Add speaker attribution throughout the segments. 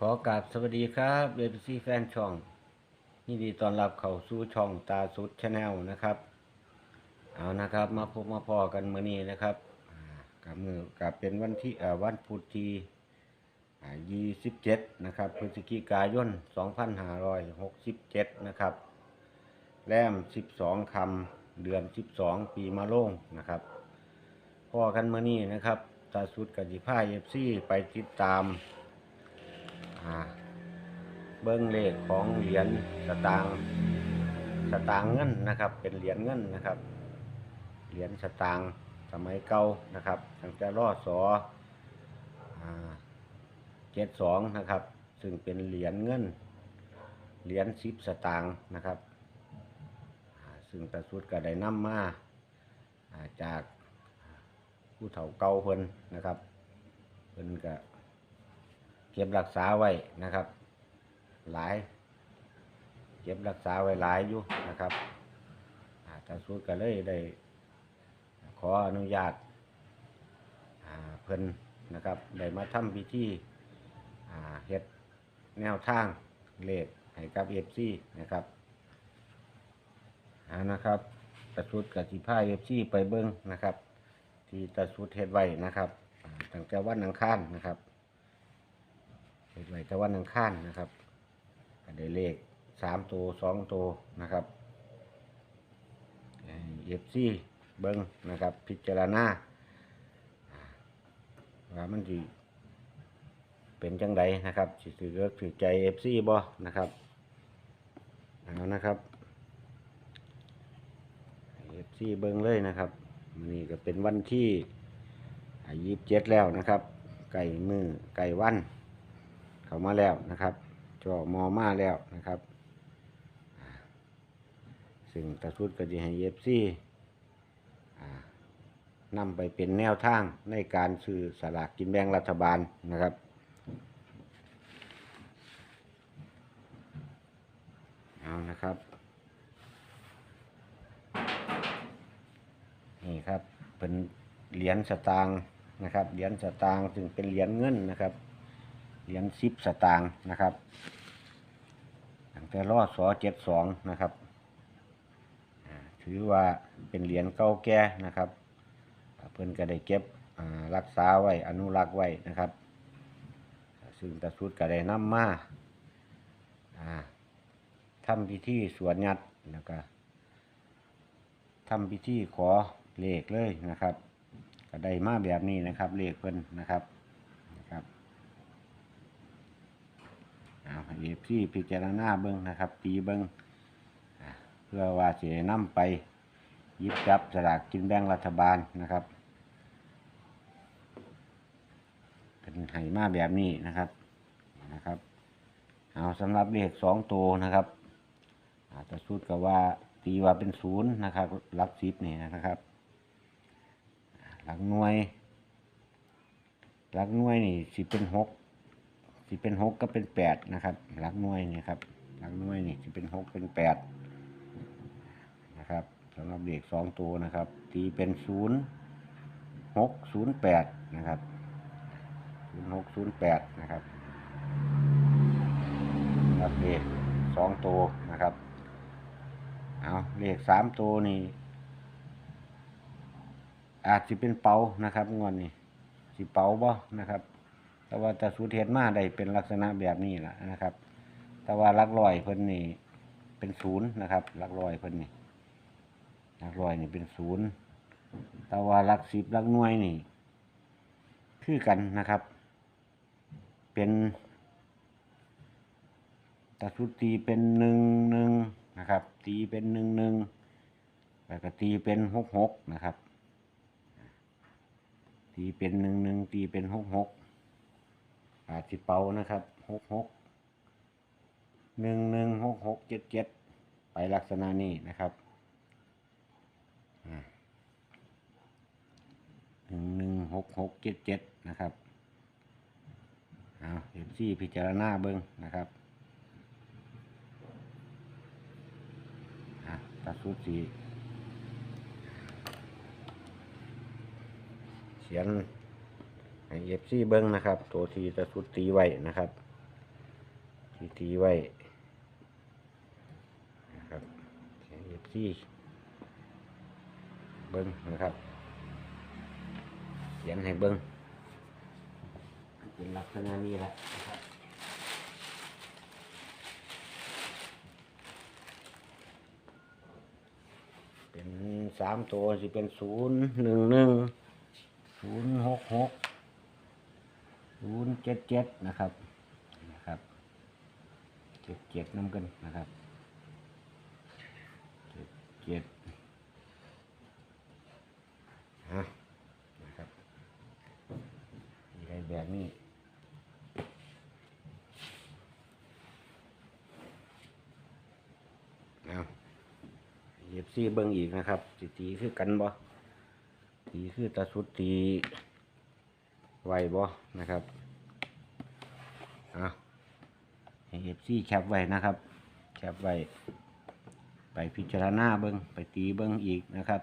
Speaker 1: ขอกราบสวัสดีครับเบบีซีแฟนช่องยินดีต้อนรับเข้าสู่ช่องตาสุดชาแนลนะครับ เอานะครับ มาพบมาพอกันมื้อนี้นะครับกับมือกับเป็นวันที่วันพุธที่อ่า27นะครับพฤศจิกายน2567นห้าร้อยหกสิบเจ็ดนะครับ แรม12คำเดือน12ปีมะโรงนะครับพอกันมื้อนี้นะครับตาสุดกับสิพา FC ไปติดตามาเบิ้งเลขของเหรียญสตางค์สตางค์เงินนะครับ เป็นเหรียญเงินนะครับ เหรียญสตางค์สมัยเก่านะครับตั้งแต่รอสอเจ็ดสองนะครับ ซึ่งเป็นเหรียญเงิน เหรียญสิบสตางค์นะครับซึ่งตาสุดก็ได้นำมาาจากผู้เฒ่าเก่าเพิ่นนะครับเพิ่นก็ เก็บรักษาไว้นะครับ หลาย เก็บรักษาไว้หลายอยู่นะครับอาตาสุดก็เลยได้ขออนุญาตเพิ่นนะครับได้มาทำพิธีเฮ็ดแนวทางเลขให้กับเอฟซีนะครับนะครับตาสุดกับสิพาเอฟซีไปเบิ้งนะครับ ที่ตาสุดเฮ็ดไว้นะครับอ่าตั้งแต่วันอังคารนะครับ เฮ็ดไว้แต่วันอังคารนะครับก็ได้เลขสามตัวสองตัวนะครับเอฟซีเบิ้งนะครับ พิจารณาอ่าว่ามันสิเป็นจังไดนะครับสิถือเลือกถือใจเอฟซีบ่นะครับเอานะครับเอฟซีเบิ้งเลยนะครับมันี่ก็เป็นวันที่ยี่สิบเจ็ดแล้วนะครับ ไก่มือไก่วัน เขามาแล้วนะครับจอมอมาแล้วนะครับซึ่งตะสุดก็จะให้เอฟซีนำไปเป็นแนวทางในการซื้อสลากกินแบ่งรัฐบาลนะครับเอานะครับนี่ครับเป็นเหรียญสตางค์นะครับเหรียญสตางค์ซึ่งเป็นเหรียญเงินนะครับ เหรียญสิบสตางค์นะครับตั้งแต่รอสอเจ็ดสองนะครับ ถือว่าเป็นเหรียญเก่าแก่นะครับ เพื่อนก็ได้เก็บรักษาไว้อนุรักษ์ไว้นะครับ ซึ่งตะสุดก็ได้นำมาอ่าทำพิธีสวดยัดแล้วก็ทำพิธีขอเลขเลยนะครับ ก็ได้มาแบบนี้นะครับเลขเพิ่นนนะครับ อีพี่พิจารณาเบิ้งนะครับตีเบิ้งอ่าเพื่อว่าจะนำไปยิบจับสลากกินแบ่งรัฐบาลนะครับเป็นไหมาแบบนี้นะครับนะครับเอาสำหรับเลขสองตัวนะครับอาจจะสุดกับว่าตีว่าเป็นศูนย์นะครับหลักสิบนี่นะครับหลักหน่วยหลักหน่วยนี่สิเป็นหก สิเป็นหกก็เป็นแปดนะครับหลักหน่วยนี่ครับหลักหน่วยนี่สิเป็นหกเป็นแปดนะครับสำหรับเด็กสองตัวนะครับ ตีเป็นศูนย์หกศูนย์แปดนะครับศูนย์หกศูนย์แปดนะครับสำหรับเลขสองตัวนะครับเอาเลขสามตัวนี่อาจจะเป็นเปานะครับงอนนี่สิเปาบ่นะครับ แต่ว่าจะสูตรเทศมาได้เป็นลักษณะแบบนี้แหละนะครับ แต่ว่าลักลอยเพิ่นนี่เป็นศูนย์นะครับลักลอยเพิ่นนี่ลักลอยนี่เป็นศูนย์แต่ว่าลักสิบลักหน่วยนี่ คือกันนะครับ เป็นตะสุดตีเป็นหนึ่งหนึ่งนะครับ ตีเป็นหนึ่งหนึ่งแล้วก็ตีเป็นหกหกนะครับ ตีเป็นหนึ่งหนึ่งตีเป็นหกหก อาจสิเปานะครับหกหกหนึ่งหนึ่งหกหกเจ็ดเจ็ดไปลักษณะนี้นะครับหนึ่งหนึ่งหกหกเจ็ดเจ็ดนะครับเอาเอฟซีพิจารณาเบิ้งนะครับอะตัดสุดสีเขียน ให้เอฟซีเบิ้งนะครับตัวทีจะสุดตีไว้นะครับ ที่ตีไว้นะครับเอฟซีเบิ้งนะครับเขียนให้เบิ้งเป็นลักษณะนี้แหละนะครับเป็นสามตัวสิเป็นศูนย์หนึ่งหนึ่งศูนย์หกหก ศูนย์เจ็ดเจ็ดนะครับนะครับเจ็ดเจ็ดน้ำกันนะครับเจ็ดเจ็ดฮะนะครับมีอะไรแบบนี้เอาเย็บซี่เบิ้งอีกนะครับสิตีคือกันบ่ตีคือตาสุดตี ไหวบ่นะครับเอาให้เอฟซีแคปไว้นะครับ แคปไว้ ไปพิจารณาเบิ้งไปตีเบิ้งอีกนะครับ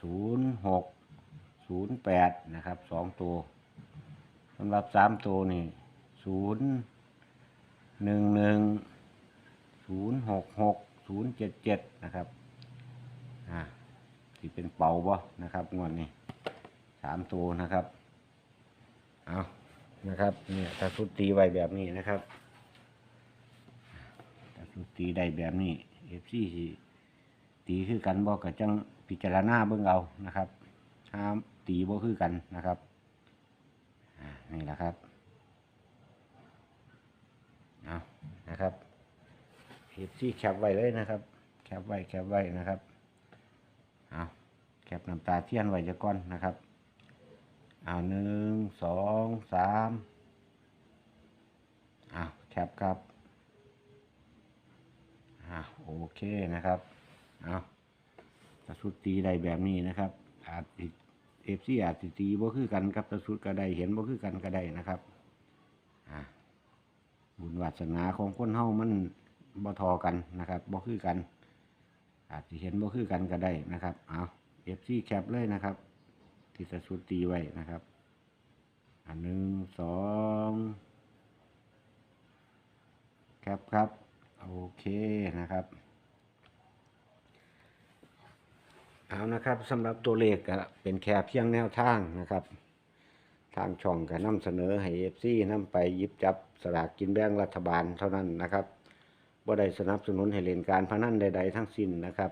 Speaker 1: ศูนย์หกศูนย์แปดนะครับสองตัวสำหรับสามตัวนี่ศูนย์หนึ่งหนึ่งศูนย์หกหกศูนย์เจ็ดเจ็ดนะครับ อ่าที่เป็นเป่าบ่นะครับงวดนี้ามตัวนะครับ เอานะครับ เนี่ยตาสุดตีไว้แบบนี้นะครับตาสุดตีได้แบบนี้เอฟซีสิตีคือกันบอกกับจังพิจารณาเบิ่งเอานะครับห้ามตีบ่คือกันนะครับนี่แหละครับเอานะครับเอฟซีแคปไว้เลยนะครับ แคปไว้แคปไว้นะครับเอาแคปน้ำตาเทียนไว้จะก่อนนะครับ เอาหนึ่งสองสามเอาแคปครับอ่าโอเคนะครับเอาตะสุดตีได้แบบนี้นะครับ อาจเอฟซีอาจสิตีบ่คือกันครับตะสุดก็ได้เห็นบ่คือกันก็ได้นะครับอ่าบุญวาสนาของคนเฮามันบ่ทอกันนะครับบ่คือกัน อาจจะเห็นบ่คือกันก็ได้นะครับเอาเอฟซีแคปเลยนะครับ ที่จะสุดตีไว้นะครับ อันหนึ่งสองครับครับโอเคนะครับเอานะครับสำหรับตัวเลขก็เป็นแค่เพียงแนวทางนะครับ ทางช่องก็นำเสนอให้เอฟซีนำไปยิบจับสลากกินแบ่งรัฐบาลเท่านั้นนะครับบ่ได้สนับสนุนให้เล่นการพนันใด ๆ ทั้งสิ้นนะครับ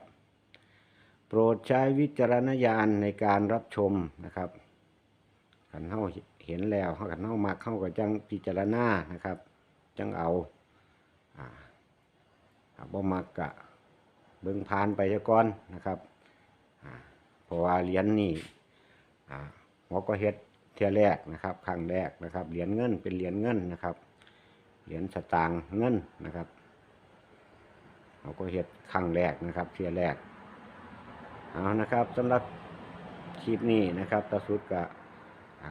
Speaker 1: รดใช้วิจารณญาณในการรับชมนะครับขันเฮาเห็นแล้วเฮาขันเฮามักเฮาก็จังพิจารณานะครับ จังเอาอ่าบ่มักกะเบิ่งผ่านไปซะก่อนนะครับเพราะว่าเหรียญนี่อ่าหัวก็เฮ็ดเทียแรกนะครับครั้งแรกนะครับเหรียญเงินเป็นเหรียญเงินนะครับเหรียญสตางค์เงินนะครับเขาก็เฮ็ดครั้งแรกนะครับเทียแรก เอานะครับสำหรับคลิปนี้นะครับตาสุดก็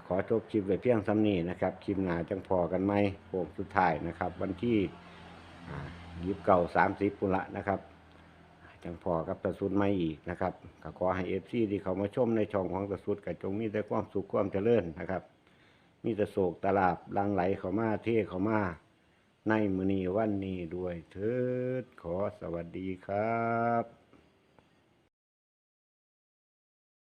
Speaker 1: ขอจบคลิปไว้เพียงซ้ำนี้นะครับคลิปหนาจังพอกันไหมโค้งสุดท้ายนะครับ วันที่ยิบเก่าสามสิบปุนละนะครับจังพอกับตาสุดไม่อีกนะครับก็ขอให้เอฟซีที่เขามาชมในช่องของตาสุดกับจงมีแต่ความสุขความเจริญนะครับ มีแต่โศกตลาบลังไหลเขามาเทเขามาในมือนีวันนี้ด้วยเถิดขอสวัสดีครับ